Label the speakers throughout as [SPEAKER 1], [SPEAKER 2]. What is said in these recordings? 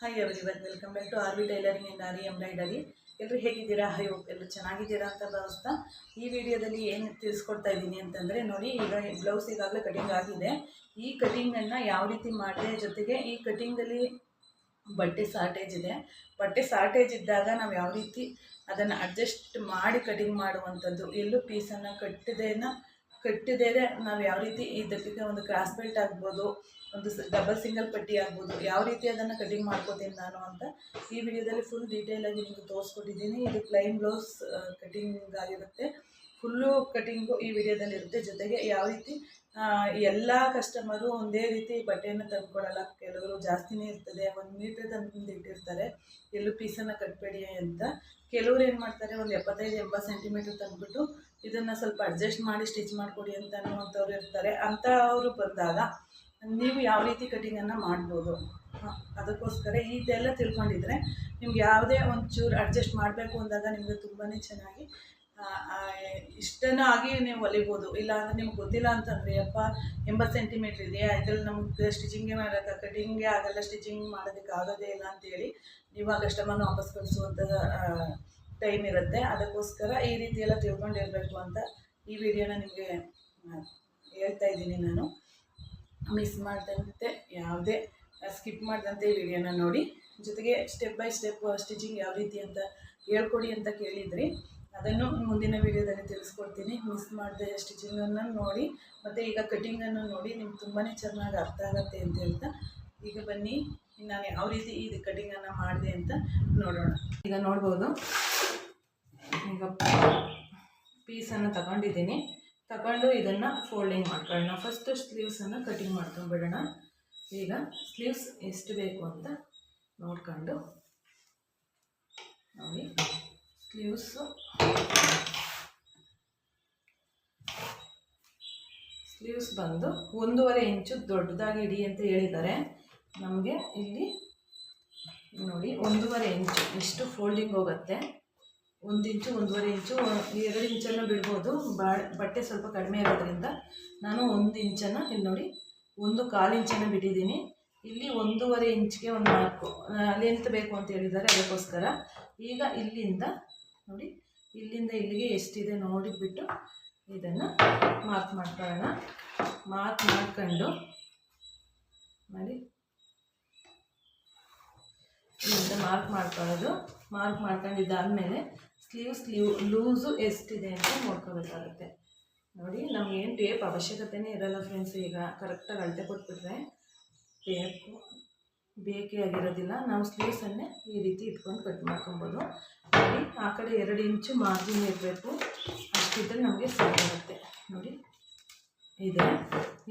[SPEAKER 1] Hi everyone welcome back to R V tailoring and aari embroidery ಎಲ್ಲರೂ ಹೇಗಿದ್ದೀರಾ? High ಎಲ್ಲರೂ ಚೆನ್ನಾಗಿದ್ದೀರಾ ಅಂತ ಭಾವಿಸ್ತಾ ಈ ವಿಡಿಯೋದಲ್ಲಿ ಏನು ತಿಳಿಸ್ಕೊಡ್ತಾ ಇದ್ದೀನಿ ಅಂತಂದರೆ ನೋಡಿ, ಈಗ ಬ್ಲೌಸ್ ಈಗಾಗಲೇ ಕಟಿಂಗ್ ಆಗಿದೆ. ಈ ಕಟಿಂಗನ್ನು ಯಾವ ರೀತಿ ಮಾಡಿದೆ ಜೊತೆಗೆ ಈ ಕಟಿಂಗಲ್ಲಿ ಬಟ್ಟೆ ಶಾರ್ಟೇಜ್ ಇದೆ. ಬಟ್ಟೆ ಶಾರ್ಟೇಜ್ ಇದ್ದಾಗ ನಾವು ಯಾವ ರೀತಿ ಅದನ್ನು ಅಡ್ಜಸ್ಟ್ ಮಾಡಿ ಕಟಿಂಗ್ ಮಾಡುವಂಥದ್ದು, ಎಲ್ಲೂ ಪೀಸನ್ನು ಕಟ್ಟಿದೇನ ಕಟ್ಟಿದೇನೆ ನಾವು ಯಾವ ರೀತಿ ಇದಕ್ಕೆ ಒಂದು ಕ್ರಾಸ್ ಬೆಲ್ಟ್ ಆಗ್ಬೋದು, ಒಂದು ಡಬಲ್ ಸಿಂಗಲ್ ಪಟ್ಟಿ ಆಗ್ಬೋದು, ಯಾವ ರೀತಿ ಅದನ್ನು ಕಟಿಂಗ್ ಮಾಡ್ಕೋತೀನಿ ನಾನು ಅಂತ ಈ ವಿಡಿಯೋದಲ್ಲಿ ಫುಲ್ ಡೀಟೇಲಾಗಿ ನಿಮಗೆ ತೋರಿಸ್ಕೊಟ್ಟಿದ್ದೀನಿ. ಇದು ಪ್ಲೈನ್ ಬ್ಲೌಸ್ ಕಟಿಂಗ್ ಆಗಿರುತ್ತೆ. ಫುಲ್ಲು ಕಟಿಂಗು ಈ ವಿಡಿಯೋದಲ್ಲಿ ಇರುತ್ತೆ. ಜೊತೆಗೆ ಯಾವ ರೀತಿ ಎಲ್ಲ ಕಸ್ಟಮರು ಒಂದೇ ರೀತಿ ಬಟ್ಟೆಯನ್ನು ತಂದುಕೊಡಲ್ಲ ಕೆಲವರು ಜಾಸ್ತಿನೇ ಇರ್ತದೆ. ಒಂದು ಮೀಟ್ರ್ ತಂದು ಇಟ್ಟಿರ್ತಾರೆ. ಎಲ್ಲೂ ಪೀಸನ್ನು ಕಟ್ಬೇಡಿ ಅಂತ. ಕೆಲವರು ಏನು ಮಾಡ್ತಾರೆ, ಒಂದು ಎಪ್ಪತ್ತೈದು, ಎಂಬತ್ತು ಸೆಂಟಿಮೀಟ್ರ್ ತಂದುಬಿಟ್ಟು ಇದನ್ನು ಸ್ವಲ್ಪ ಅಡ್ಜಸ್ಟ್ ಮಾಡಿ ಸ್ಟಿಚ್ ಮಾಡಿಕೊಡಿ ಅಂತ ಅನ್ನುವಂಥವ್ರು ಇರ್ತಾರೆ. ಅವರು ಬಂದಾಗ ನೀವು ಯಾವ ರೀತಿ ಕಟಿಂಗನ್ನು ಮಾಡ್ಬೋದು? ಅದಕ್ಕೋಸ್ಕರ ಇದೆಲ್ಲ ತಿಳ್ಕೊಂಡಿದ್ರೆ ನಿಮ್ಗೆ ಯಾವುದೇ ಒಂಚೂರು ಅಡ್ಜಸ್ಟ್ ಮಾಡಬೇಕು ಅಂದಾಗ ನಿಮಗೆ ತುಂಬಾ ಚೆನ್ನಾಗಿ ಇಷ್ಟನೂ ಆಗಿ ನೀವು ಹೊಲಿಬೋದು. ಇಲ್ಲ ಅಂದರೆ ನಿಮ್ಗೆ ಗೊತ್ತಿಲ್ಲ ಅಂತಂದರೆ ಅಪ್ಪ ಎಂಬತ್ತು ಸೆಂಟಿಮೀಟ್ರ್ ಇದೆಯಾ ಇದರಲ್ಲಿ ನಮ್ಗೆ ಸ್ಟಿಚಿಂಗೇ ಮಾಡೋಕ್ಕೆ ಕಟಿಂಗೇ ಆಗಲ್ಲ ಸ್ಟಿಚಿಂಗ್ ಮಾಡೋದಕ್ಕೆ ಆಗೋದೇ ಇಲ್ಲ ಅಂತೇಳಿ ನೀವು ಆ ಕಸ್ಟಮರ್ನ ವಾಪಸ್ ಕಳಿಸುವಂಥ ಟೈಮ್ ಇರುತ್ತೆ. ಅದಕ್ಕೋಸ್ಕರ ಈ ರೀತಿ ಎಲ್ಲ ತಿಳ್ಕೊಂಡಿರಬೇಕು ಅಂತ ಈ ವಿಡಿಯೋನ ನಿಮಗೆ ಹೇಳ್ತಾ ಇದ್ದೀನಿ ನಾನು. ಮಿಸ್ ಮಾಡ್ದಂತೆ ಯಾವುದೇ ಸ್ಕಿಪ್ ಮಾಡಿದಂತೆ ಈ ವಿಡಿಯೋನ ನೋಡಿ. ಜೊತೆಗೆ ಸ್ಟೆಪ್ ಬೈ ಸ್ಟೆಪ್ ಸ್ಟಿಚಿಂಗ್ ಯಾವ ರೀತಿ ಅಂತ ಹೇಳ್ಕೊಡಿ ಅಂತ ಕೇಳಿದ್ರಿ. ಅದನ್ನು ಮುಂದಿನ ವಿಡಿಯೋದಲ್ಲಿ ತಿಳಿಸ್ಕೊಡ್ತೀನಿ. ಮಿಸ್ ಮಾಡಿದೆ ಸ್ಟಿಚಿಂಗನ್ನು ನೋಡಿ, ಮತ್ತು ಈಗ ಕಟ್ಟಿಂಗನ್ನು ನೋಡಿ, ನಿಮ್ಗೆ ತುಂಬಾ ಚೆನ್ನಾಗಿ ಅರ್ಥ ಆಗುತ್ತೆ ಅಂತ ಹೇಳ್ತಾ, ಈಗ ಬನ್ನಿ, ನಾನು ಯಾವ ರೀತಿ ಇದು ಕಟ್ಟಿಂಗನ್ನು ಮಾಡಿದೆ ಅಂತ ನೋಡೋಣ. ಈಗ ನೋಡ್ಬೋದು. ಈಗ ಪೀಸನ್ನು ತಗೊಂಡಿದ್ದೀನಿ. ತಗೊಂಡು ಇದನ್ನು ಫೋಲ್ಡಿಂಗ್ ಮಾಡ್ಕೊಳ್ಳೋಣ. ಫಸ್ಟು ಸ್ಲೀವ್ಸನ್ನು ಕಟಿಂಗ್ ಮಾಡ್ಕೊಂಡ್ಬಿಡೋಣ ಈಗ ಸ್ಲೀವ್ಸ್ ಎಷ್ಟು ಬೇಕು ಅಂತ ನೋಡ್ಕೊಂಡು ನೋಡಿ. ಸ್ಲೀವ್ಸು ಸ್ಲೀವ್ಸ್ ಬಂದು ಒಂದೂವರೆ ಇಂಚು ದೊಡ್ಡದಾಗಿ ಇಡಿ ಅಂತ ಹೇಳಿದ್ದಾರೆ. ನಮಗೆ ಇಲ್ಲಿ ನೋಡಿ ಒಂದೂವರೆ ಇಂಚು ಇಷ್ಟು ಫೋಲ್ಡಿಂಗ್ ಹೋಗುತ್ತೆ. ಒಂದು ಇಂಚು, ಒಂದೂವರೆ ಇಂಚು ಎರಡು ಇಂಚನ್ನು ಬಿಡ್ಬೋದು. ಬಟ್ಟೆ ಸ್ವಲ್ಪ ಕಡಿಮೆ ಇರೋದ್ರಿಂದ ನಾನು ಒಂದು ಇಂಚನ್ನು ಇಲ್ಲಿ ನೋಡಿ, ಒಂದು ಕಾಲು ಇಂಚನ್ನು ಬಿಟ್ಟಿದ್ದೀನಿ. ಇಲ್ಲಿ ಒಂದೂವರೆ ಇಂಚ್ಗೆ ಒಂದು ಮಾರ್ಕು ಲೆಂತ್ ಬೇಕು ಅಂತ ಹೇಳಿದ್ದಾರೆ ಅದಕ್ಕೋಸ್ಕರ. ಈಗ ಇಲ್ಲಿಂದ ನೋಡಿ, ಇಲ್ಲಿಂದ ಇಲ್ಲಿಗೆ ಎಷ್ಟಿದೆ ನೋಡಿಬಿಟ್ಟು ಇದನ್ನು ಮಾರ್ಕ್ ಮಾಡ್ಕೊಳ್ಳೋಣ. ಮಾರ್ಕ್ ಮಾಡ್ಕೊಂಡು ನೋಡಿ. ಇಲ್ಲಿಂದ ಮಾರ್ಕ್ ಮಾಡ್ಕೊಳ್ಳೋದು. ಮಾರ್ಕ್ ಮಾಡ್ಕೊಂಡಿದ್ದಾದಮೇಲೆ ಸ್ಲೀವ್ ಸ್ಲೀವ್ ಲೂಸು ಎಷ್ಟಿದೆ ಅಂತ ನೋಡ್ಕೋಬೇಕಾಗುತ್ತೆ. ನೋಡಿ ನಮಗೇನು ಟೇಪ್ ಅವಶ್ಯಕತೆನೇ ಇರಲ್ಲ ಫ್ರೆಂಡ್ಸ್ ಈಗ ಕರೆಕ್ಟಾಗಿ ಅಳತೆ ಕೊಟ್ಬಿಟ್ರೆ ಟೇಪು ಬೇಕೇ ಆಗಿರೋದಿಲ್ಲ. ನಾವು ಸ್ಲೀವ್ಸನ್ನೇ ಈ ರೀತಿ ಇಟ್ಕೊಂಡು ಕಟ್ ಮಾಡ್ಕೊಬೋದು. ನೋಡಿ ಆ ಕಡೆ ಎರಡು ಇಂಚು ಮಾರ್ಜಿನ್ ಇರಬೇಕು. ಅಷ್ಟಿದ್ರೆ ನಮಗೆ ಸಾಕಾಗುತ್ತೆ ನೋಡಿ ಇದೆ.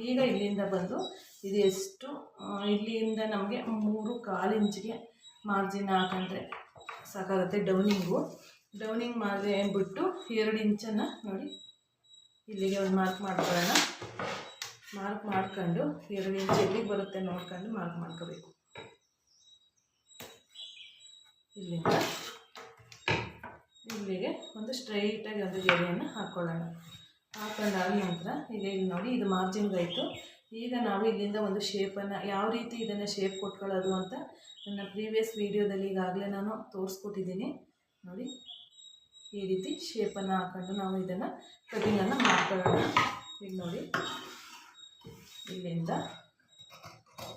[SPEAKER 1] ಈಗ ಇಲ್ಲಿಂದ ಬಂದು ಇದು ಎಷ್ಟು ಆ, ಇಲ್ಲಿಂದ ನಮಗೆ ಮೂರು ಕಾಲು ಇಂಚಿಗೆ ಮಾರ್ಜಿನ್ ಹಾಕಂಡ್ರೆ ಸಾಕಾಗುತ್ತೆ. ಡೌನಿಂಗು ಡೌನಿಂಗ್ ಮಾಡಿದೆ ಬಿಟ್ಟು ಎರಡು ಇಂಚನ್ನು ನೋಡಿ. ಇಲ್ಲಿಗೆ ಒಂದು ಮಾರ್ಕ್ ಮಾಡ್ಕೊಳ್ಳೋಣ. ಮಾರ್ಕ್ ಮಾಡ್ಕೊಂಡು ಎರಡು ಇಂಚ್ ಎಲ್ಲಿಗೆ ಬರುತ್ತೆ ನೋಡ್ಕೊಂಡು ಮಾರ್ಕ್ ಮಾಡ್ಕೋಬೇಕು. ಇಲ್ಲಿಂದ ಇಲ್ಲಿಗೆ ಒಂದು ಸ್ಟ್ರೈಟಾಗಿ ಒಂದು ಗೆರೆಯನ್ನು ಹಾಕ್ಕೊಳ್ಳೋಣ ಹಾಕೊಂಡಾದ ನಂತರ ಈಗ ಇಲ್ಲಿ ನೋಡಿ ಇದು ಮಾರ್ಜಿನ್ ಆಯಿತು ಈಗ ನಾವು ಇಲ್ಲಿಂದ ಒಂದು ಶೇಪನ್ನು ಯಾವ ರೀತಿ ಇದನ್ನು ಶೇಪ್ ಕೊಟ್ಕೊಳ್ಳೋದು ಅಂತ ನನ್ನ ಪ್ರೀವಿಯಸ್ ವೀಡಿಯೋದಲ್ಲಿ ಈಗಾಗಲೇ ನಾನು ತೋರಿಸ್ಕೊಟ್ಟಿದ್ದೀನಿ. ನೋಡಿ. ಈ ರೀತಿ ಶೇಪನ್ನು ಹಾಕೊಂಡು ನಾವು ಇದನ್ನು ಕಟಿಂಗನ್ನು ಮಾಡ್ಕೊಳ್ಳೋಣ. ಈಗ ನೋಡಿ, ಇಲ್ಲಿಂದ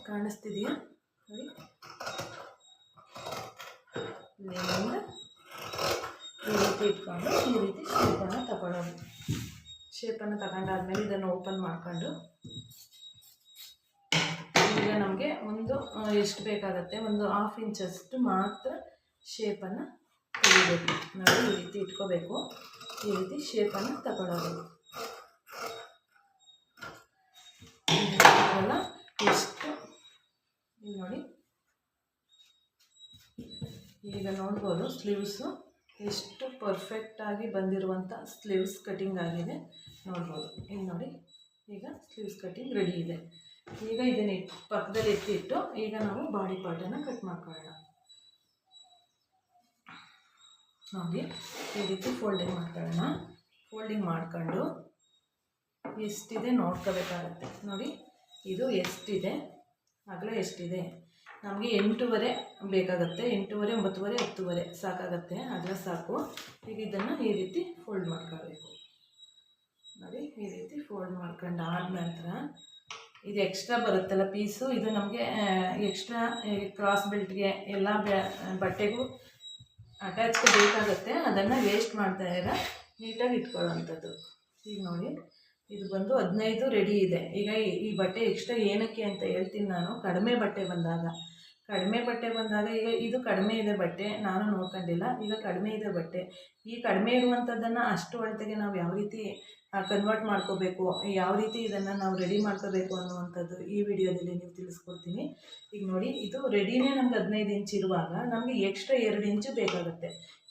[SPEAKER 1] ಕಾಣಿಸ್ತಿದೆಯಾ? ನೋಡಿ. ಇಲ್ಲಿಂದ ಈ ರೀತಿ ಇಟ್ಕೊಂಡು ಈ ರೀತಿ ಶೇಪನ್ನು ತಗೊಳ್ಳೋದು ಶೇಪನ್ನು ತಗೊಂಡಾದ್ಮೇಲೆ ಇದನ್ನು ಓಪನ್ ಮಾಡಿಕೊಂಡು ಈಗ ನಮಗೆ ಒಂದು ಎಷ್ಟು ಬೇಕಾಗುತ್ತೆ? ಒಂದು ಹಾಫ್ ಇಂಚಷ್ಟು ಮಾತ್ರ ಶೇಪನ್ನು ತೆಗಿಬೇಕು ನಾವು ಈ ರೀತಿ ಇಟ್ಕೋಬೇಕು. ಈ ರೀತಿ ಶೇಪನ್ನು ತಗೊಳ್ಳೋದು ಎಷ್ಟು ಇಲ್ಲಿ ನೋಡಿ. ಈಗ ನೋಡ್ಬೋದು ಸ್ಲೀವ್ಸು ಎಷ್ಟು ಪರ್ಫೆಕ್ಟಾಗಿ ಬಂದಿರುವಂಥ ಸ್ಲೀವ್ಸ್ ಕಟಿಂಗ್ ಆಗಿದೆ. ನೋಡ್ಬೋದು. ಈಗ ನೋಡಿ. ಈಗ ಸ್ಲೀವ್ಸ್ ಕಟಿಂಗ್ ರೆಡಿ ಇದೆ. ಈಗ ಇದನ್ನ ಪಕ್ಕದಲ್ಲಿ ಎತ್ತಿಟ್ಟು ಈಗ ನಾವು ಬಾಡಿ ಪಾರ್ಟನ್ನು ಕಟ್ ಮಾಡ್ಕೊಳ್ಳೋಣ. ನೋಡಿ, ಈ ರೀತಿ ಫೋಲ್ಡಿಂಗ್ ಮಾಡ್ಕೊಳ್ಳೋಣ. ಫೋಲ್ಡಿಂಗ್ ಮಾಡ್ಕೊಂಡು ಎಷ್ಟಿದೆ ನೋಡ್ಕೋಬೇಕಾಗತ್ತೆ. ನೋಡಿ, ಇದು ಎಷ್ಟಿದೆ? ಅಗಲ ಎಷ್ಟಿದೆ? ನಮಗೆ ಎಂಟೂವರೆ ಬೇಕಾಗುತ್ತೆ. ಎಂಟೂವರೆ, ಒಂಬತ್ತುವರೆ, ಹತ್ತುವರೆ. ಸಾಕಾಗತ್ತೆ. ಆದರೆ ಸಾಕು. ಈಗ ಇದನ್ನು ಈ ರೀತಿ ಫೋಲ್ಡ್ ಮಾಡ್ಕೋಬೇಕು ನೋಡಿ, ಈ ರೀತಿ ಫೋಲ್ಡ್ ಮಾಡ್ಕೊಂಡು ಆದ ನಂತರ ಇದು ಎಕ್ಸ್ಟ್ರಾ ಬರುತ್ತಲ್ಲ ಪೀಸು ಇದು ನಮಗೆ ಎಕ್ಸ್ಟ್ರಾ ಕ್ರಾಸ್ ಬೆಲ್ಟ್ಗೆ ಎಲ್ಲ ಬಟ್ಟೆಗೂ ಅಟ್ಯಾಚ್ಗೆ ಬೇಕಾಗುತ್ತೆ. ಅದನ್ನು ವೇಸ್ಟ್ ಮಾಡ್ತಾ ಇರ. ನೀಟಾಗಿ ಇಟ್ಕೊಳ್ಳೋವಂಥದ್ದು. ಈಗ ನೋಡಿ, ಇದು ಬಂದು ಹದಿನೈದು ರೆಡಿ ಇದೆ. ಈಗ ಈ- ಬಟ್ಟೆ ಎಕ್ಸ್ಟ್ರಾ ಏನಕ್ಕೆ ಅಂತ ಹೇಳ್ತೀನಿ ನಾನು. ಕಡಿಮೆ ಬಟ್ಟೆ ಬಂದಾಗ. ಕಡಿಮೆ ಬಟ್ಟೆ ಬಂದಾಗ ಈಗ ಇದು ಕಡಿಮೆ ಇದೆ ಬಟ್ಟೆ, ನಾನು ನೋಡ್ಕೊಂಡಿಲ್ಲ. ಈಗ ಕಡಿಮೆ ಇದೆ ಬಟ್ಟೆ. ಈ ಕಡಿಮೆ ಇರುವಂಥದ್ದನ್ನು ಅಷ್ಟು ಅಳತೆಗೆ ನಾವು ಯಾವ ರೀತಿ ಕನ್ವರ್ಟ್ ಮಾಡ್ಕೋಬೇಕು, ಯಾವ ರೀತಿ ಇದನ್ನು ನಾವು ರೆಡಿ ಮಾಡ್ಕೋಬೇಕು ಅನ್ನುವಂಥದ್ದು ಈ ವಿಡಿಯೋದಲ್ಲಿ ನೀವು ತಿಳಿಸ್ಕೊಡ್ತೀನಿ. ಈಗ ನೋಡಿ, ಇದು ರೆಡಿನೇ ನಮ್ಗೆ ಹದಿನೈದು ಇಂಚ್ ಇರುವಾಗ ನಮಗೆ ಎಕ್ಸ್ಟ್ರಾ ಎರಡು ಇಂಚು ಬೇಕಾಗುತ್ತೆ.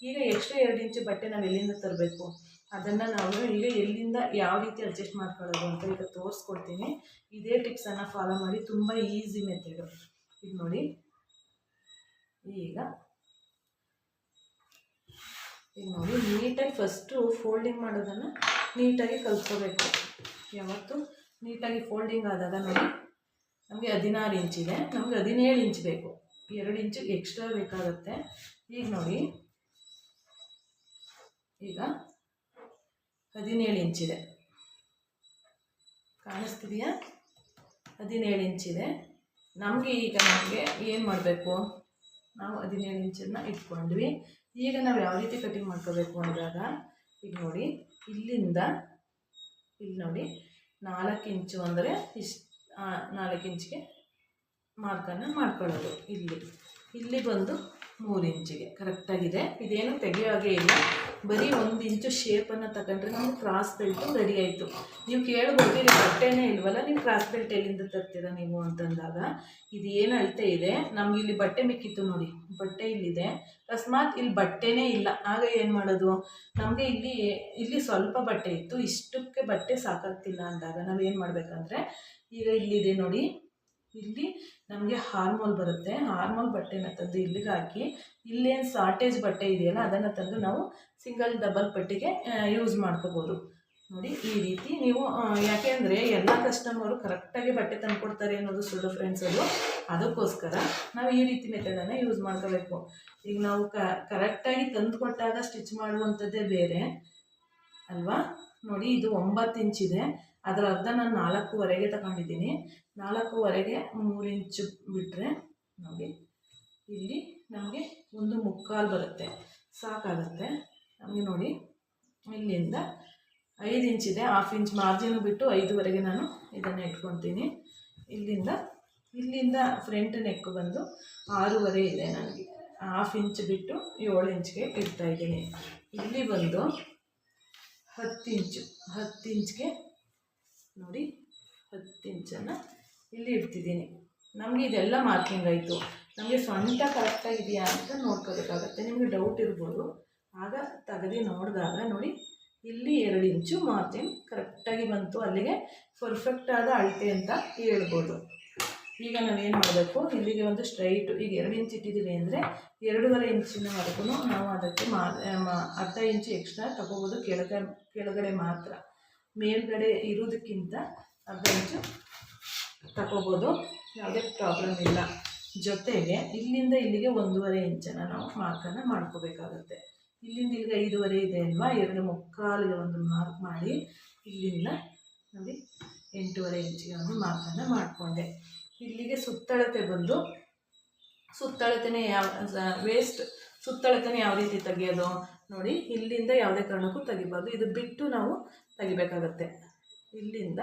[SPEAKER 1] ಈಗ ಎಕ್ಸ್ಟ್ರಾ ಎರಡು ಇಂಚು ಬಟ್ಟೆ ನಾವು ಎಲ್ಲಿಂದ ತರಬೇಕು? ಅದನ್ನು ನಾವು ಈಗ ಎಲ್ಲಿಂದ ಯಾವ ರೀತಿ ಅಡ್ಜಸ್ಟ್ ಮಾಡ್ಕೊಳ್ಳೋದು ಅಂತ ಈಗ ತೋರಿಸ್ಕೊಡ್ತೀನಿ. ಇದೇ ಟಿಪ್ಸನ್ನು ಫಾಲೋ ಮಾಡಿ, ತುಂಬ ಈಸಿ ಮೆಥಡು ಈಗ ನೋಡಿ ಈಗ ಈಗ ನೋಡಿ, ನೀಟಾಗಿ ಫಸ್ಟು ಫೋಲ್ಡಿಂಗ್ ಮಾಡೋದನ್ನು ನೀಟಾಗಿ ಕಲ್ತ್ಕೋಬೇಕು. ಯಾವತ್ತು? ನೀಟಾಗಿ ಫೋಲ್ಡಿಂಗ್ ಆದಾಗ ನೋಡಿ, ನಮಗೆ ಹದಿನಾರು ಇಂಚಿದೆ ನಮಗೆ ಹದಿನೇಳು ಇಂಚ್ ಬೇಕು. ಎರಡು ಇಂಚು ಎಕ್ಸ್ಟ್ರಾ ಬೇಕಾಗುತ್ತೆ. ಈಗ ನೋಡಿ, ಈಗ ಹದಿನೇಳು ಇಂಚಿದೆ ಕಾಣಿಸ್ತಿದೆಯಾ? ಹದಿನೇಳು ಇಂಚಿದೆ ನಮಗೆ ಈಗ ನಮಗೆ ಏನು ಮಾಡಬೇಕು? ನಾವು ಹದಿನೇಳು ಇಂಚನ್ನು ಇಟ್ಕೊಂಡ್ವಿ. ಈಗ ನಾವು ಯಾವ ರೀತಿ ಕಟಿಂಗ್ ಮಾಡ್ಕೋಬೇಕು ಅಂದಾಗ, ಈಗ ನೋಡಿ, ಇಲ್ಲಿಂದ, ಇಲ್ಲಿ ನೋಡಿ, ನಾಲ್ಕು ಇಂಚು ಅಂದರೆ ಇಷ್ಟು ನಾಲ್ಕು ಇಂಚಿಗೆ ಮಾರ್ಕನ್ನು ಮಾಡ್ಕೊಳ್ಳೋದು ಇಲ್ಲಿ. ಇಲ್ಲಿ ಬಂದು ಮೂರು ಇಂಚಿಗೆ. ಕರೆಕ್ಟಾಗಿದೆ ಇದೇನು ತೆಗಿಯೋ ಹಾಗೆ ಇಲ್ಲ. ಬರೀ ಒಂದು ಇಂಚು ಶೇಪನ್ನು ತಗೊಂಡ್ರೆ ನಮ್ಗೆ ಕ್ರಾಸ್ ಬೆಲ್ಟು ರೆಡಿ ಆಯಿತು. ನೀವು ಕೇಳ್ಬೋದು, ಇಲ್ಲಿ ಬಟ್ಟೆನೇ ಇಲ್ವಲ್ಲ, ನೀವು ಕ್ರಾಸ್ ಬೆಲ್ಟ್ ಎಲ್ಲಿಂದ ತರ್ತೀರಾ ನೀವು ಅಂತಂದಾಗ. ಇದು ಏನು ಅಳತೆ ಇದೆ. ನಮ್ಗೆ ಇಲ್ಲಿ ಬಟ್ಟೆ ಮಿಕ್ಕಿತ್ತು ನೋಡಿ. ಬಟ್ಟೆ ಇಲ್ಲಿದೆ. ಅಕಸ್ಮಾತ್ ಇಲ್ಲಿ ಬಟ್ಟೆನೇ ಇಲ್ಲ. ಆಗ ಏನು ಮಾಡೋದು? ನಮಗೆ ಇಲ್ಲಿ ಇಲ್ಲಿ ಸ್ವಲ್ಪ ಬಟ್ಟೆ ಇತ್ತು. ಇಷ್ಟಕ್ಕೆ ಬಟ್ಟೆ ಸಾಕಾಗ್ತಿಲ್ಲ ಅಂದಾಗ ನಾವೇನು ಮಾಡಬೇಕಂದ್ರೆ, ಈಗ ಇಲ್ಲಿದೆ ನೋಡಿ. ಇಲ್ಲಿ ನಮಗೆ ಹಾರ್ಮೋಲ್ ಬರುತ್ತೆ. ಹಾರ್ಮೋಲ್ ಬಟ್ಟೆನ ತಂದು ಇಲ್ಲಿಗೆ ಹಾಕಿ, ಇಲ್ಲೇನು ಶಾರ್ಟೇಜ್ ಬಟ್ಟೆ ಇದೆಯಲ್ಲ, ಅದನ್ನು ತಂದು ನಾವು ಸಿಂಗಲ್ ಡಬಲ್ ಪಟ್ಟಿಗೆ ಯೂಸ್ ಮಾಡ್ಕೋಬೋದು. ನೋಡಿ, ಈ ರೀತಿ ನೀವು ಯಾಕೆಂದರೆ ಎಲ್ಲ ಕಸ್ಟಮರು ಕರೆಕ್ಟಾಗಿ ಬಟ್ಟೆ ತಂದುಕೊಡ್ತಾರೆ ಅನ್ನೋದು ಸುಳ್ಳು ಫ್ರೆಂಡ್ಸ್ ಅದು. ಅದಕ್ಕೋಸ್ಕರ ನಾವು ಈ ರೀತಿ ಮೆಥಡನ್ನು ಯೂಸ್ ಮಾಡ್ಕೋಬೇಕು. ಈಗ ನಾವು ಕರೆಕ್ಟಾಗಿ ತಂದು ಕೊಟ್ಟಾಗ ಸ್ಟಿಚ್ ಮಾಡುವಂಥದ್ದೇ ಬೇರೆ. ಅಲ್ವಾ? ನೋಡಿ, ಇದು ಒಂಬತ್ತು ಇಂಚಿದೆ. ಅದರ ಅರ್ಧ ನಾನು ನಾಲ್ಕೂವರೆಗೆ ತಗೊಂಡಿದ್ದೀನಿ. ನಾಲ್ಕೂವರೆಗೆ ಮೂರು ಇಂಚು ಬಿಟ್ಟರೆ ನೋಡಿ ಇಲ್ಲಿ ನಮಗೆ ಒಂದು ಮುಕ್ಕಾಲು ಬರುತ್ತೆ. ಸಾಕಾಗುತ್ತೆ. ನಮಗೆ ನೋಡಿ, ಇಲ್ಲಿಂದ ಐದು ಇಂಚಿದೆ ಹಾಫ್ ಇಂಚ್ ಮಾರ್ಜಿನ್ ಬಿಟ್ಟು ಐದುವರೆಗೆ ನಾನು ಇದನ್ನು ಇಟ್ಕೊತೀನಿ. ಇಲ್ಲಿಂದ ಇಲ್ಲಿಂದ ಫ್ರಂಟ್ ನೆಕ್ ಬಂದು ಆರೂವರೆ ಇದೆ ನನಗೆ. ಹಾಫ್ ಇಂಚ್ ಬಿಟ್ಟು ಏಳು ಇಂಚ್ಗೆ ಇಡ್ತಾ ಇದ್ದೀನಿ. ಇಲ್ಲಿ ಬಂದು ಹತ್ತು ಇಂಚು, ಹತ್ತು ಇಂಚ್ಗೆ ನೋಡಿ ಹತ್ತು ಇಂಚನ್ನು ಇಲ್ಲಿ ಇಡ್ತಿದ್ದೀನಿ. ನಮಗೆ ಇದೆಲ್ಲ ಮಾರ್ಕಿಂಗ್ ಆಯಿತು. ನಮಗೆ ಸೊಂಟ ಕರೆಕ್ಟಾಗಿದೆಯಾ ಅಂತ ನೋಡ್ಕೋಬೇಕಾಗತ್ತೆ. ನಿಮಗೆ ಡೌಟ್ ಇರ್ಬೋದು. ಆಗ ತೆಗೆದು ನೋಡಿದಾಗ ನೋಡಿ, ಇಲ್ಲಿ ಎರಡು ಇಂಚು ಮಾರ್ಜಿನ್ ಕರೆಕ್ಟಾಗಿ ಬಂತು. ಅಲ್ಲಿಗೆ ಪರ್ಫೆಕ್ಟ್ ಆದ ಅಳತೆ ಅಂತ ಹೇಳ್ಬೋದು. ಈಗ ನಾವೇನು ಮಾಡಬೇಕು? ಇಲ್ಲಿಗೆ ಒಂದು ಸ್ಟ್ರೈಟು ಈಗ ಎರಡು ಇಂಚ್ ಇಟ್ಟಿದ್ದೀವಿ ಅಂದರೆ ಎರಡೂವರೆ ಇಂಚಿನವರೆಗೂ ನಾವು ಅದಕ್ಕೆ ಮ- ಅರ್ಧ ಇಂಚು ಎಕ್ಸ್ಟ್ರಾ ತಗೋಬೋದು. ಕೆಳಗ, ಕೆಳಗಡೆ ಮಾತ್ರ. ಮೇಲ್ಗಡೆ ಇರೋದಕ್ಕಿಂತ ಬೆಂಚು ತಗೋಬೋದು. ಯಾವುದೇ ಪ್ರಾಬ್ಲಮ್ ಇಲ್ಲ. ಜೊತೆಗೆ ಇಲ್ಲಿಂದ ಇಲ್ಲಿಗೆ ಒಂದೂವರೆ ಇಂಚನ್ನು ನಾವು ಮಾರ್ಕನ್ನು ಮಾಡ್ಕೋಬೇಕಾಗುತ್ತೆ. ಇಲ್ಲಿಂದ ಇಲ್ಲಿಗೆ ಐದೂವರೆ ಇದೆ ಅಲ್ವಾ? ಎರಡು ಮುಕ್ಕಾಲಿಗೆ ಒಂದು ಮಾರ್ಕ್ ಮಾಡಿ ಇಲ್ಲಿಂದ ನೋಡಿ ಎಂಟೂವರೆ ಇಂಚಿಗೆ ಒಂದು ಮಾರ್ಕನ್ನು ಮಾಡಿಕೊಂಡೆ. ಇಲ್ಲಿಗೆ ಸುತ್ತಳತೆ ಬಂದು, ಸುತ್ತಳತೆನೇ ಯಾವ ವೇಸ್ಟ್ ಸುತ್ತಳತೆನೇ ಯಾವ ರೀತಿ ತೆಗೆಯೋದು ನೋಡಿ, ಇಲ್ಲಿಂದ ಯಾವುದೇ ಕಾರಣಕ್ಕೂ ತೆಗಿಬಾರ್ದು. ಇದು ಬಿಟ್ಟು ನಾವು ತೆಗಿಬೇಕಾಗತ್ತೆ. ಇಲ್ಲಿಂದ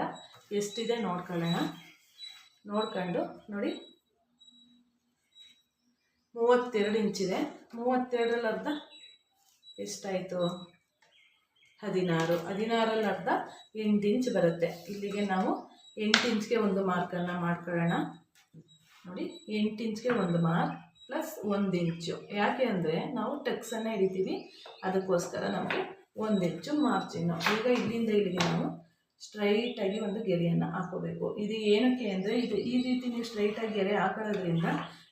[SPEAKER 1] ಎಷ್ಟಿದೆ ನೋಡ್ಕೊಳ್ಳೋಣ. ನೋಡ್ಕೊಂಡು ನೋಡಿ. ಮೂವತ್ತೆರಡು ಇಂಚಿದೆ ಮೂವತ್ತೆರಡರಲ್ಲಿ ಅರ್ಧ ಎಷ್ಟಾಯಿತು? ಹದಿನಾರು. ಹದಿನಾರಲ್ಲಿ ಅರ್ಧ ಎಂಟು ಇಂಚ್ ಬರುತ್ತೆ. ಇಲ್ಲಿಗೆ ನಾವು ಎಂಟು ಇಂಚ್ಗೆ ಒಂದು ಮಾರ್ಕನ್ನು ಮಾಡ್ಕೊಳ್ಳೋಣ. ನೋಡಿ, ಎಂಟು ಇಂಚ್ಗೆ ಒಂದು ಮಾರ್ಕ್ ಪ್ಲಸ್ ಒಂದು ಇಂಚು. ಯಾಕೆ ಅಂದರೆ ನಾವು ಟಕ್ಸನ್ನು ಹಿಡಿತೀವಿ. ಅದಕ್ಕೋಸ್ಕರ ನಮಗೆ ಒಂದು ಇಂಚು ಮಾರ್ಜಿನ್ನು ಈಗ ಇಲ್ಲಿಂದ ಇಲ್ಲಿಗೆ ನಾವು ಸ್ಟ್ರೈಟಾಗಿ ಒಂದು ಗೆರೆಯನ್ನು ಹಾಕೋಬೇಕು ಇದು ಏನಕ್ಕೆ ಅಂದರೆ ಇದು ಈ ರೀತಿ ನೀವು ಸ್ಟ್ರೈಟಾಗಿ ಗೆರೆ ಹಾಕೊಳ್ಳೋದ್ರಿಂದ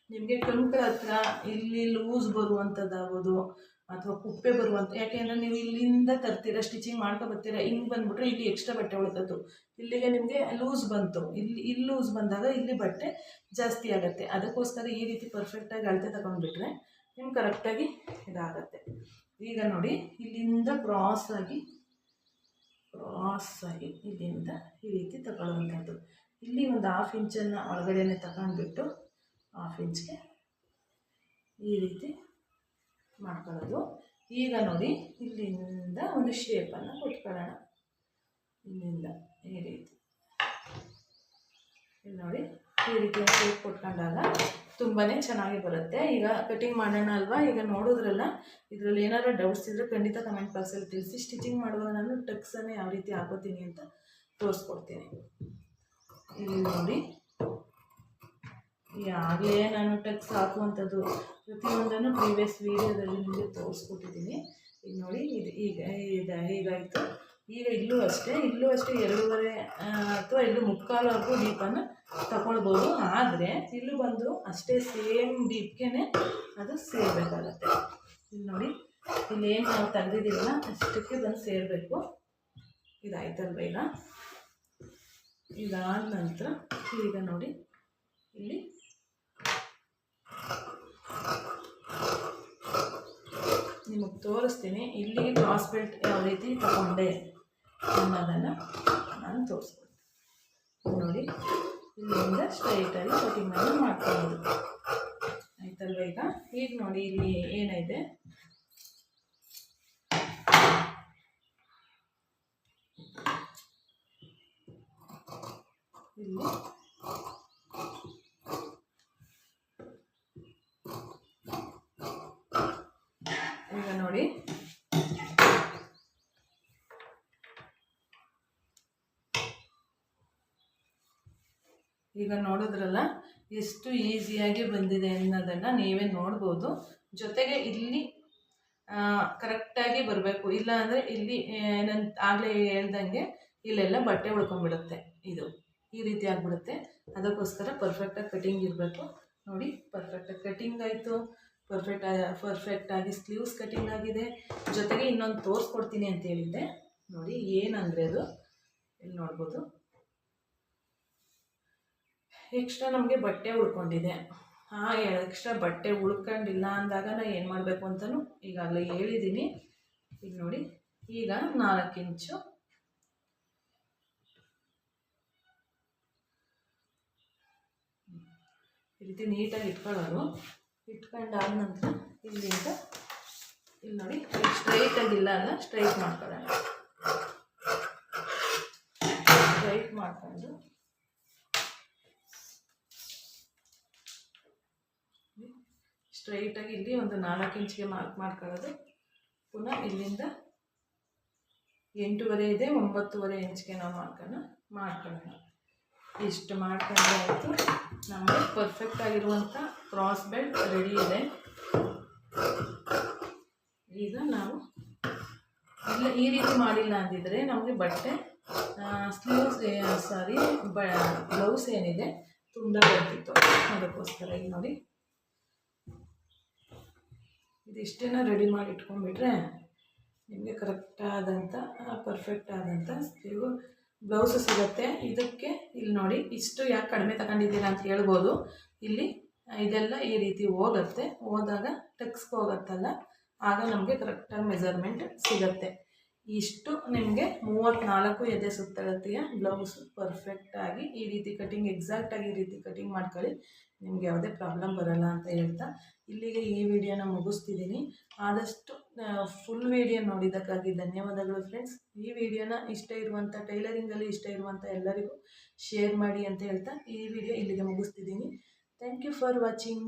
[SPEAKER 1] ನಿಮಗೆ ಕಂಕಳ ಹತ್ರ ಇಲ್ಲಿ ಲೂಸ್ ಬರುವಂಥದ್ದಾಗೋದು ಅಥವಾ ಕುಪ್ಪೆ ಬರುವಂಥ ಯಾಕೆಂದರೆ ನೀವು ಇಲ್ಲಿಂದ ತರ್ತೀರ ಸ್ಟಿಚಿಂಗ್ ಮಾಡ್ಕೊ ಬರ್ತೀರ, ಹಿಂಗೆ ಬಂದುಬಿಟ್ರೆ ಇಲ್ಲಿ ಎಕ್ಸ್ಟ್ರಾ ಬಟ್ಟೆ ಉಳಿದದ್ದು. ಇಲ್ಲಿಗೆ ನಿಮಗೆ ಲೂಸ್ ಬಂತು. ಇಲ್ಲಿ ಇಲ್ಲಿ ಲೂಸ್ ಬಂದಾಗ ಇಲ್ಲಿ ಬಟ್ಟೆ ಜಾಸ್ತಿ ಆಗುತ್ತೆ. ಅದಕ್ಕೋಸ್ಕರ ಈ ರೀತಿ ಪರ್ಫೆಕ್ಟಾಗಿ ಅಳತೆ ತಗೊಂಡ್ಬಿಟ್ರೆ ನಿಮ್ಗೆ ಕರೆಕ್ಟಾಗಿ ಇದಾಗತ್ತೆ. ಈಗ ನೋಡಿ, ಇಲ್ಲಿಂದ ಕ್ರಾಸ್ ಆಗಿ ಕ್ರಾಸ್ ಆಗಿ ಇಲ್ಲಿಂದ ಈ ರೀತಿ ತಗೊಳ್ಳುವಂಥದ್ದು. ಇಲ್ಲಿ ಒಂದು ಹಾಫ್ ಇಂಚನ್ನು ಒಳಗಡೆನೆ ತಗೊಂಡ್ಬಿಟ್ಟು ಹಾಫ್ ಇಂಚ್ಗೆ ಈ ರೀತಿ ಮಾಡ್ಕೊಳ್ಳೋದು. ಈಗ ನೋಡಿ, ಇಲ್ಲಿಂದ ಒಂದು ಶೇಪನ್ನು ಕೊಟ್ಕೊಳ್ಳೋಣ. ಇಲ್ಲಿಂದ ಈ ರೀತಿ. ಇಲ್ಲಿ ನೋಡಿ, ಈ ರೀತಿ ಶೇಪ್ ಕೊಟ್ಕೊಂಡಾಗ ತುಂಬಾ ಚೆನ್ನಾಗಿ ಬರುತ್ತೆ. ಈಗ ಕಟಿಂಗ್ ಮಾಡೋಣ ಅಲ್ವಾ? ಈಗ ನೋಡಿದ್ರಲ್ಲ, ಇದರಲ್ಲಿ ಏನಾದ್ರು ಡೌಟ್ಸ್ ಇದ್ದರೆ ಖಂಡಿತ ಕಮೆಂಟ್ ಬಾಕ್ಸಲ್ಲಿ ತಿಳಿಸಿ. ಸ್ಟಿಚಿಂಗ್ ಮಾಡುವಾಗ ನಾನು ಟಕ್ಸನ್ನು ಯಾವ ರೀತಿ ಹಾಕೋತೀನಿ ಅಂತ ತೋರಿಸ್ಕೊಡ್ತೀನಿ. ಇಲ್ಲಿ ನೋಡಿ ಈಗಾಗಲೇ ನಾನು ಟಕ್ಸ್ ಹಾಕುವಂಥದ್ದು ಪ್ರತಿಯೊಂದನ್ನು ಪ್ರೀವಿಯಸ್ ವೀಡಿಯೋದಲ್ಲಿ ನಿಮಗೆ ತೋರಿಸ್ಕೊಟ್ಟಿದ್ದೀನಿ. ಈಗ ನೋಡಿ, ಇದು ಈಗ ಇದು ಹೀಗಾಯಿತು. ಈಗ ಇಲ್ಲೂ ಅಷ್ಟೇ ಇಲ್ಲೂ ಅಷ್ಟೇ ಎರಡೂವರೆ ಅಥವಾ ಇಲ್ಲೂ ಮುಕ್ಕಾಲವರೆಗೂ ಡೀಪನ್ನು ತಗೊಳ್ಬೋದು. ಆದರೆ ಇಲ್ಲೂ ಬಂದು ಅಷ್ಟೇ ಸೇಮ್ ಡೀಪ್ಗೆ ಅದು ಸೇರಬೇಕಾಗತ್ತೆ. ಇಲ್ಲಿ ನೋಡಿ ಇಲ್ಲೇನು ನಾವು ತೆಗೆದಿದ್ದೀವಲ್ಲ, ಅಷ್ಟಕ್ಕೆ ಬಂದು ಸೇರಬೇಕು. ಇದಾಯ್ತಲ್ವ ಈಗ? ಇದಾದ ನಂತರ ಈಗ ನೋಡಿ, ಇಲ್ಲಿ ನಿಮಗೆ ತೋರಿಸ್ತೀನಿ. ಇಲ್ಲಿ ಕ್ರಾಸ್ ಬೆಲ್ಟ್ ಯಾವ ರೀತಿ ತಗೊಂಡೆ ಅನ್ನೋದನ್ನು ನಾನು ತೋರಿಸ್ಕೊಡ್ತೀನಿ ನೋಡಿ, ಇಲ್ಲಿಂದ ಸ್ಟ್ರೈಟಾಗಿ ಕಟಿಂಗನ್ನು ಮಾಡ್ಕೊಳ್ಳೋದು. ಆಯ್ತಲ್ವ ಈಗ? ಈಗ ನೋಡಿ, ಇಲ್ಲಿ ಏನಿದೆ? ಇಲ್ಲಿ ಈಗ ನೋಡಿ ಈಗ ನೋಡಿದ್ರಲ್ಲ, ಎಷ್ಟು ಈಸಿಯಾಗಿ ಬಂದಿದೆ ಅನ್ನೋದನ್ನು ನೀವೇ ನೋಡ್ಬೋದು. ಜೊತೆಗೆ ಇಲ್ಲಿ ಕರೆಕ್ಟಾಗಿ ಬರಬೇಕು. ಇಲ್ಲ ಅಂದರೆ ಇಲ್ಲಿ ನಾನು ಆಗಲೇ ಹೇಳ್ದಂಗೆ ಇಲ್ಲೆಲ್ಲ ಬಟ್ಟೆ ಉಳ್ಕೊಂಡ್ಬಿಡುತ್ತೆ. ಇದು ಈ ರೀತಿ ಆಗಿಬಿಡುತ್ತೆ. ಅದಕ್ಕೋಸ್ಕರ ಪರ್ಫೆಕ್ಟಾಗಿ ಕಟಿಂಗ್ ಇರಬೇಕು. ನೋಡಿ ಪರ್ಫೆಕ್ಟಾಗಿ ಕಟಿಂಗ್ ಆಯಿತು. ಪರ್ಫೆಕ್ಟ್ ಪರ್ಫೆಕ್ಟಾಗಿ ಸ್ಲೀವ್ಸ್ ಕಟಿಂಗ್ ಆಗಿದೆ. ಜೊತೆಗೆ ಇನ್ನೊಂದು ತೋರಿಸ್ಕೊಡ್ತೀನಿ ಅಂತ ಹೇಳಿದ್ದೆ ನೋಡಿ, ಏನಂದರೆ ಅದು? ಇಲ್ಲಿ ನೋಡ್ಬೋದು. ಎಕ್ಸ್ಟ್ರಾ ನಮಗೆ ಬಟ್ಟೆ ಉಳ್ಕೊಂಡಿದೆ. ಆ ಎಕ್ಸ್ಟ್ರಾ ಬಟ್ಟೆ ಉಳ್ಕೊಂಡಿಲ್ಲ ಅಂದಾಗ ನಾನು ಏನು ಮಾಡಬೇಕು ಅಂತಲೂ ಈಗಾಗಲೇ ಹೇಳಿದ್ದೀನಿ ಈಗ ನೋಡಿ, ಈಗ ನಾಲ್ಕು ಇಂಚು. ಈ ರೀತಿ ನೀಟಾಗಿ ಇಟ್ಕೊಳ್ಳೋರು. ಇಟ್ಕೊಂಡಾದ ನಂತರ ಇಲ್ಲಿಂದ ಇಲ್ಲಿ ನೋಡಿ ಸ್ಟ್ರೈಟಾಗಿಲ್ಲ ಅಲ್ಲ ಸ್ಟ್ರೈಟ್ ಮಾಡ್ಕೊಳ್ಳೋಣ. ಸ್ಟ್ರೈಟ್ ಮಾಡ್ಕೊಂಡು. ಸ್ಟ್ರೈಟಾಗಿ ಇಲ್ಲಿ ಒಂದು ನಾಲ್ಕು ಇಂಚಿಗೆ ಮಾರ್ಕ್ ಮಾಡ್ಕೊಳ್ಳೋದು. ಪುನಃ ಇಲ್ಲಿಂದ ಎಂಟೂವರೆ ಇದೆ, ಒಂಬತ್ತುವರೆ ಇಂಚಿಗೆ ನಾವು ಮಾರ್ಕನ್ನು ಮಾಡ್ಕೊಳ್ಳೋಣ. ಇಷ್ಟು ಮಾಡ್ಕೊಂಡ್ರೆ ಆಯಿತು. ನಮಗೆ ಪರ್ಫೆಕ್ಟ್ ಆಗಿರುವಂಥ ಕ್ರಾಸ್ ಬೆಲ್ಟ್ ರೆಡಿ ಇದೆ. ಈಗ ನಾವು ಇಲ್ಲ, ಈ ರೀತಿ ಮಾಡಿಲ್ಲ ಅಂದಿದ್ರೆ ನಮಗೆ ಬಟ್ಟೆ ಸ್ಲೀವ್ಸ್ ಸಾರಿ ಬ್ಲೌಸ್ ಏನಿದೆ ತುಂಬ ಬರ್ತಿತ್ತು. ಅದಕ್ಕೋಸ್ಕರ ಈಗ ನೋಡಿ. ಇದಿಷ್ಟೇನ ರೆಡಿ ಮಾಡಿ ಇಟ್ಕೊಂಡ್ಬಿಟ್ರೆ ನಿಮಗೆ ಕರೆಕ್ಟಾದಂಥ ಪರ್ಫೆಕ್ಟ್ ಆದಂಥ ಸ್ಲೀವು ಬ್ಲೌಸು ಸಿಗುತ್ತೆ. ಇದಕ್ಕೆ ಇಲ್ಲಿ ನೋಡಿ, ಇಷ್ಟು ಯಾಕೆ ಕಡಿಮೆ ತಗೊಂಡಿದ್ದೀರಾ ಅಂತ ಹೇಳ್ಬೋದು. ಇಲ್ಲಿ ಇದೆಲ್ಲ ಈ ರೀತಿ ಹೋಗುತ್ತೆ. ಹೋದಾಗ ಟೆಕ್ಸ್ಗೆ ಹೋಗುತ್ತಲ್ಲ. ಆಗ ನಮಗೆ ಕರೆಕ್ಟಾಗಿ ಮೆಜರ್ಮೆಂಟ್ ಸಿಗುತ್ತೆ. ಇಷ್ಟು ನಿಮಗೆ ಮೂವತ್ತ್ನಾಲ್ಕು ಎದೆ ಸುತ್ತಳತೆಯ ಬ್ಲೌಸ್ ಪರ್ಫೆಕ್ಟಾಗಿ ಈ ರೀತಿ ಕಟಿಂಗ್ ಎಕ್ಸಾಕ್ಟಾಗಿ ಈ ರೀತಿ ಕಟಿಂಗ್ ಮಾಡ್ಕೊಳ್ಳಿ. ನಿಮಗೆ ಯಾವುದೇ ಪ್ರಾಬ್ಲಮ್ ಬರಲ್ಲ ಅಂತ ಹೇಳ್ತಾ ಇಲ್ಲಿಗೆ ಈ ವಿಡಿಯೋನ ಮುಗಿಸ್ತಿದ್ದೀನಿ. ಆದಷ್ಟು ಫುಲ್ ವಿಡಿಯೋ ನೋಡಿದ್ದಕ್ಕಾಗಿ ಧನ್ಯವಾದಗಳು ಫ್ರೆಂಡ್ಸ್ ಈ ವಿಡಿಯೋನ ಇಷ್ಟ ಇರುವಂಥ ಟೈಲರಿಂಗಲ್ಲಿ ಇಷ್ಟ ಇರುವಂಥ ಎಲ್ಲರಿಗೂ ಶೇರ್ ಮಾಡಿ ಅಂತ ಹೇಳ್ತಾ ಈ ವಿಡಿಯೋ ಇಲ್ಲಿಗೆ ಮುಗಿಸ್ತಿದ್ದೀನಿ. Thank you for watching